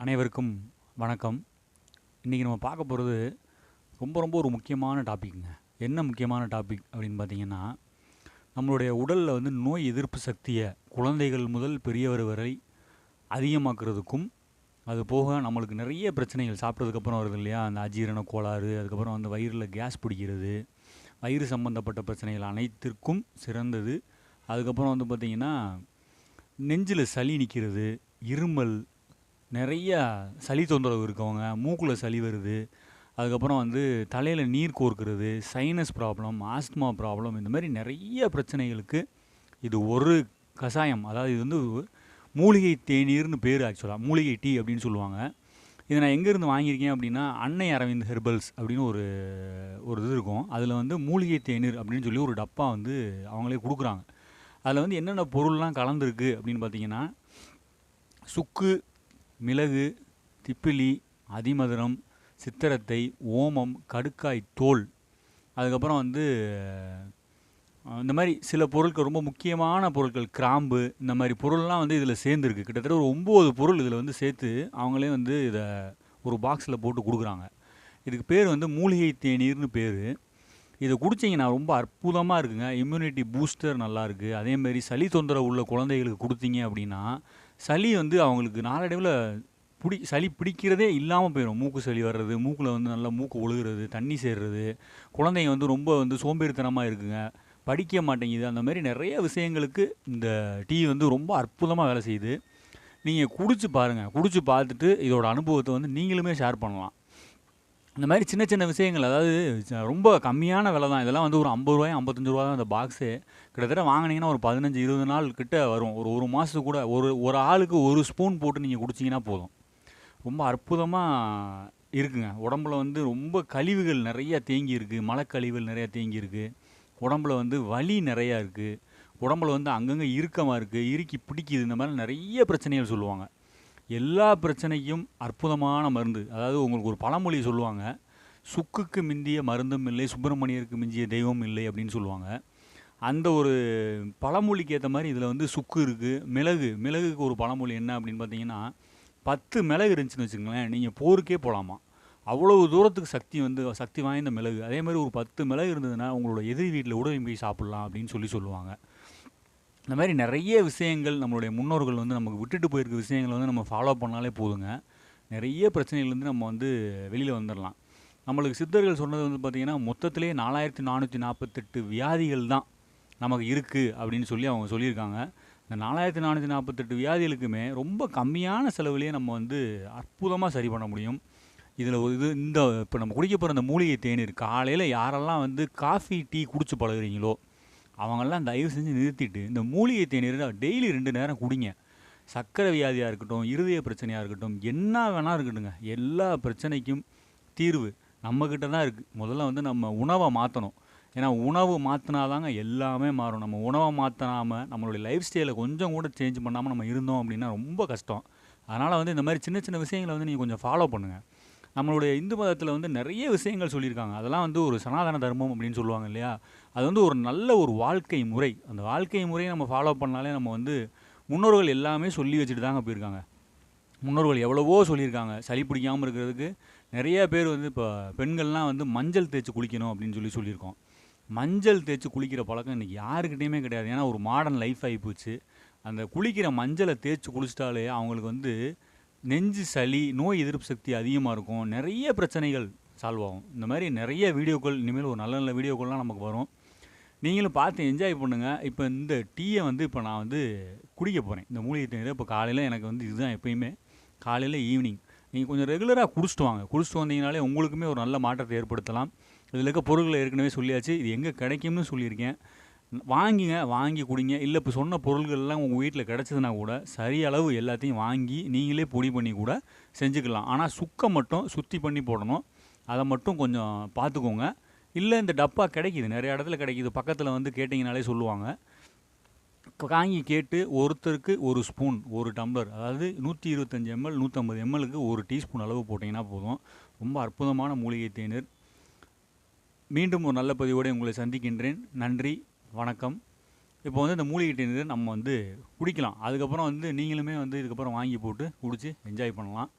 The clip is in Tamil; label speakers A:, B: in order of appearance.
A: அனைவருக்கும் வணக்கம். இன்றைக்கி நம்ம பார்க்க போகிறது ரொம்ப ரொம்ப ஒரு முக்கியமான டாப்பிக்ங்க என்ன முக்கியமான டாபிக் அப்படின்னு பார்த்தீங்கன்னா நம்மளுடைய உடலில் வந்து நோய் எதிர்ப்பு சக்தியை குழந்தைகள் முதல் பெரியவர் வரை அதிகமாக்குறதுக்கும் அது போக நம்மளுக்கு நிறைய பிரச்சனைகள் சாப்பிட்டதுக்கப்புறம் வருது இல்லையா? அந்த அஜீரண கோளாறு அதுக்கப்புறம் வந்து வயிறில் கேஸ் பிடிக்கிறது வயிறு சம்மந்தப்பட்ட பிரச்சனைகள் அனைத்திற்கும் சிறந்தது. அதுக்கப்புறம் வந்து பார்த்திங்கன்னா நெஞ்சில் சளி நிற்கிறது இருமல் நிறையா சளி தொந்தரவு இருக்கவங்க மூக்கில் சளி வருது அதுக்கப்புறம் வந்து தலையில் நீர் கோர்க்கிறது சைனஸ் ப்ராப்ளம் ஆஸ்துமா ப்ராப்ளம் இந்த மாதிரி நிறைய பிரச்சனைகளுக்கு இது ஒரு கஷாயம். அதாவது இது வந்து மூலிகை தேநீர்னு பேர் ஆக்சுவலாக மூலிகை டீ அப்படின்னு சொல்லுவாங்க. இதை நான் எங்கேருந்து வாங்கியிருக்கேன் அப்படின்னா அன்னை அரவிந்த் ஹெர்பல்ஸ் அப்படின்னு ஒரு ஒரு இது இருக்கும். அதில் வந்து மூலிகை தேநீர் அப்படின்னு சொல்லி ஒரு டப்பா வந்து அவங்களே கொடுக்குறாங்க. அதில் வந்து என்னென்ன பொருள்லாம் கலந்துருக்கு அப்படின்னு பார்த்தீங்கன்னா சுக்கு மிளகு திப்பிலி அதிமதுரம் சித்திரத்தை ஓமம் கடுக்காய் தோல். அதுக்கப்புறம் வந்து இந்த மாதிரி சில பொருட்கள் ரொம்ப முக்கியமான பொருட்கள் கிராம்பு இந்த மாதிரி பொருள்லாம் வந்து இதில் சேர்ந்துருக்கு. கிட்டத்தட்ட ஒரு ஒம்பது பொருள் இதில் வந்து சேர்த்து அவங்களே வந்து இதை ஒரு பாக்ஸில் போட்டு கொடுக்குறாங்க. இதுக்கு பேர் வந்து மூலிகை தேநீர்னு பேர். இதை குடிச்சிங்கன்னா ரொம்ப அற்புதமாக இருக்குங்க. இம்யூனிட்டி பூஸ்டர் நல்லாயிருக்கு அதேமாரி சளி தொந்தரவு உள்ள குழந்தைகளுக்கு கொடுத்தீங்க அப்படின்னா சளி வந்து அவங்களுக்கு நாளடைவில் பிடி சளி பிடிக்கிறதே இல்லாமல் போயிடும் மூக்கு சளி வர்றது மூக்கில் வந்து நல்லா மூக்கு ஒழுகிறது தண்ணி சேர்றது. குழந்தைங்க வந்து ரொம்ப வந்து சோம்பேறித்தனமாக இருக்குங்க. படிக்க மாட்டேங்குது. அந்த மாதிரி நிறைய விஷயங்களுக்கு இந்த டீ வந்து ரொம்ப அற்புதமாக வேலை செய்யுது. நீங்கள் குடிச்சு பாருங்கள் குடிச்சு பார்த்துட்டு இதோட அனுபவத்தை வந்து நீங்களுமே ஷேர் பண்ணலாம். இந்த மாதிரி சின்ன சின்ன விஷயங்கள் அதாவது ரொம்ப கம்மியான விலை தான். இதெல்லாம் வந்து ஒரு ஐம்பது ரூபாய் ஐம்பத்தஞ்சு ரூபா தான் அந்த பாக்ஸு கிட்டத்தட்ட வாங்கினீங்கன்னா ஒரு பதினஞ்சு இருபது நாள் கிட்ட வரும். ஒரு ஒரு மாதத்துக்கு கூட ஒரு ஒரு ஆளுக்கு ஒரு ஸ்பூன் போட்டு நீங்கள் குடிச்சிங்கன்னா போதும். ரொம்ப அற்புதமாக இருக்குங்க. உடம்புல வந்து ரொம்ப கழிவுகள் நிறையா தேங்கி இருக்குது மலக்கழிவுகள் நிறையா தேங்கி இருக்குது உடம்புல வந்து வலி நிறையா இருக்குது உடம்புல வந்து அங்கங்கே இறுக்கமாக இருக்குது இறுக்கி பிடிக்குது. இந்த மாதிரி நிறைய பிரச்சனைகள் சொல்லுவாங்க. எல்லா பிரச்சனைக்கும் அற்புதமான மருந்து. அதாவது உங்களுக்கு ஒரு பழமொழி சொல்லுவாங்க. சுக்குக்கு மிந்திய மருந்தும் இல்லை சுப்பிரமணியருக்கு மிஞ்சிய தெய்வம் இல்லை அப்படின்னு சொல்லுவாங்க. அந்த ஒரு பழமொழிக்கு ஏற்ற மாதிரி இதில் வந்து சுக்கு இருக்குது மிளகு. மிளகுக்கு ஒரு பழமொழி என்ன அப்படின்னு பார்த்தீங்கன்னா பத்து மிளகு இருந்துச்சுன்னு வச்சுக்கோங்களேன் நீங்கள் போருக்கே போகலாமா அவ்வளவு தூரத்துக்கு சக்தி வந்து சக்தி வாய்ந்த மிளகு. அதே மாதிரி ஒரு பத்து மிளகு இருந்ததுன்னா உங்களோட எதிரி வீட்டில் கூட போய் சாப்பிட்லாம் அப்படின்னு சொல்லி சொல்லுவாங்க. இந்த மாதிரி நிறைய விஷயங்கள் நம்மளுடைய முன்னோர்கள் வந்து நமக்கு விட்டுட்டு போயிருக்க விஷயங்களை வந்து நம்ம ஃபாலோ பண்ணாலே போதுங்க. நிறைய பிரச்சனைகள்லேருந்து நம்ம வந்து வெளியில் வந்துடலாம் நம்மளுக்கு சித்தர்கள் சொன்னது வந்து பார்த்திங்கன்னா மொத்தத்திலே நாலாயிரத்தி நானூற்றி நாற்பத்தெட்டு வியாதிகள் தான் நமக்கு இருக்குது அப்படின்னு சொல்லி அவங்க சொல்லியிருக்காங்க. இந்த நாலாயிரத்தி நானூற்றி நாற்பத்தெட்டு வியாதிகளுக்குமே ரொம்ப கம்மியான செலவுலேயே நம்ம வந்து அற்புதமாக சரி பண்ண முடியும். இதில் ஒரு இது இந்த இப்போ நம்ம குடிக்க போகிற அந்த மூலிகை தேநீர் காலையில் யாரெல்லாம் வந்து காஃபி டீ குடிச்சு பழகுறீங்களோ அவங்கெல்லாம் தயவு செஞ்சு நிறுத்திட்டு இந்த மூலிகை தேநீர் டெய்லி ரெண்டு நேரம் குடிங்க. சர்க்கரை வியாதியாக இருக்கட்டும் இருதய பிரச்சனையாக இருக்கட்டும் என்ன வேணால் இருக்கட்டுங்க எல்லா பிரச்சனைக்கும் தீர்வு நம்மக்கிட்ட தான் இருக்குது முதல்ல வந்து நம்ம உணவை மாற்றணும் ஏன்னா உணவு மாற்றினாதாங்க எல்லாமே மாறும். நம்ம உணவை மாற்றினாமல் நம்மளுடைய லைஃப் ஸ்டைலை கொஞ்சம் கூட சேஞ்ச் பண்ணாமல் நம்ம இருந்தோம் அப்படின்னா ரொம்ப கஷ்டம். அதனால் வந்து இந்த மாதிரி சின்ன சின்ன விஷயங்களை வந்து நீங்கள் கொஞ்சம் ஃபாலோ பண்ணுங்கள் நம்மளுடைய இந்து மதத்தில் வந்து நிறைய விஷயங்கள் சொல்லியிருக்காங்க. அதெல்லாம் வந்து ஒரு சனாதன தர்மம் அப்படின்னு சொல்லுவாங்க இல்லையா? அது வந்து ஒரு நல்ல ஒரு வாழ்க்கை முறை. அந்த வாழ்க்கை முறையை நம்ம ஃபாலோ பண்ணாலே நம்ம வந்து முன்னோர்கள் எல்லாமே சொல்லி வச்சுட்டு தாங்க போயிருக்காங்க. முன்னோர்கள் எவ்வளவோ சொல்லியிருக்காங்க. சளி பிடிக்காமல் இருக்கிறதுக்கு நிறைய பேர் வந்து இப்போ பெண்கள்லாம் வந்து மஞ்சள் தேய்ச்சி குளிக்கணும் அப்படின்னு சொல்லி சொல்லியிருக்கோம். மஞ்சள் தேய்ச்சி குளிக்கிற பழக்கம் இன்றைக்கி யாருக்கிட்டேயுமே கிடையாது. ஏன்னா ஒரு மாடர்ன் லைஃப் ஆகிப்போச்சு அந்த குளிக்கிற மஞ்சளை தேய்ச்சி குளிச்சிட்டாலே அவங்களுக்கு வந்து நெஞ்சு சளி நோய் எதிர்ப்பு சக்தி அதிகமாக இருக்கும். நிறைய பிரச்சனைகள் சால்வ் ஆகும். இந்த மாதிரி நிறைய வீடியோக்கள் இனிமேல் ஒரு நல்ல நல்ல வீடியோக்கள்லாம் நமக்கு வரும். நீங்களும் பார்த்து என்ஜாய் பண்ணுங்கள் இப்போ இந்த டீயை வந்து இப்போ நான் வந்து குடிக்க போகிறேன் இந்த மூலிகை தேநீரை இப்போ காலையில் எனக்கு வந்து இதுதான் எப்பயுமே. காலையில் ஈவினிங் நீங்கள் கொஞ்சம் ரெகுலராக குடிச்சிட்டு வாங்க. குடிச்சிட்டு வந்தீங்கனாலே உங்களுக்குமே ஒரு நல்ல மாற்றத்தை ஏற்படுத்தலாம். இதில் இருக்க பொருட்களை ஏற்கனவே சொல்லியாச்சு. இது எங்கே கிடைக்கும்னு சொல்லியிருக்கேன். வாங்கிங்க வாங்கி குடிங்க. இல்லை இப்போ சொன்ன பொருள்கள்லாம் உங்கள் வீட்டில் கிடச்சதுனா கூட சரியளவு எல்லாத்தையும் வாங்கி நீங்களே பொடி பண்ணி கூட செஞ்சுக்கலாம். ஆனால் சுக்கை மட்டும் சுத்தி பண்ணி போடணும். அதை மட்டும் கொஞ்சம் பார்த்துக்கோங்க. இல்லை இந்த டப்பா கிடைக்கிது. நிறைய இடத்துல கிடைக்கிது. பக்கத்தில் வந்து கேட்டிங்கனாலே சொல்லுவாங்க. வாங்கி கேட்டு ஒருத்தருக்கு ஒரு ஸ்பூன் ஒரு டம்ளர் அதாவது நூற்றி இருபத்தஞ்சி எம்எல் நூற்றம்பது எம்எலுக்கு ஒரு டீஸ்பூன் அளவு போட்டிங்கன்னா போதும். ரொம்ப அற்புதமான மூலிகை தேநீர். மீண்டும் ஒரு நல்ல பதிவோடு உங்களை சந்திக்கின்றேன். நன்றி. வணக்கம். இப்போ வந்து இந்த மூலிகை தேநீரை நம்ம வந்து குடிக்கலாம். அதுக்கப்புறம் வந்து நீங்களுமே வந்து இதுக்கப்புறம் வாங்கி போட்டு குடித்து என்ஜாய் பண்ணலாம்.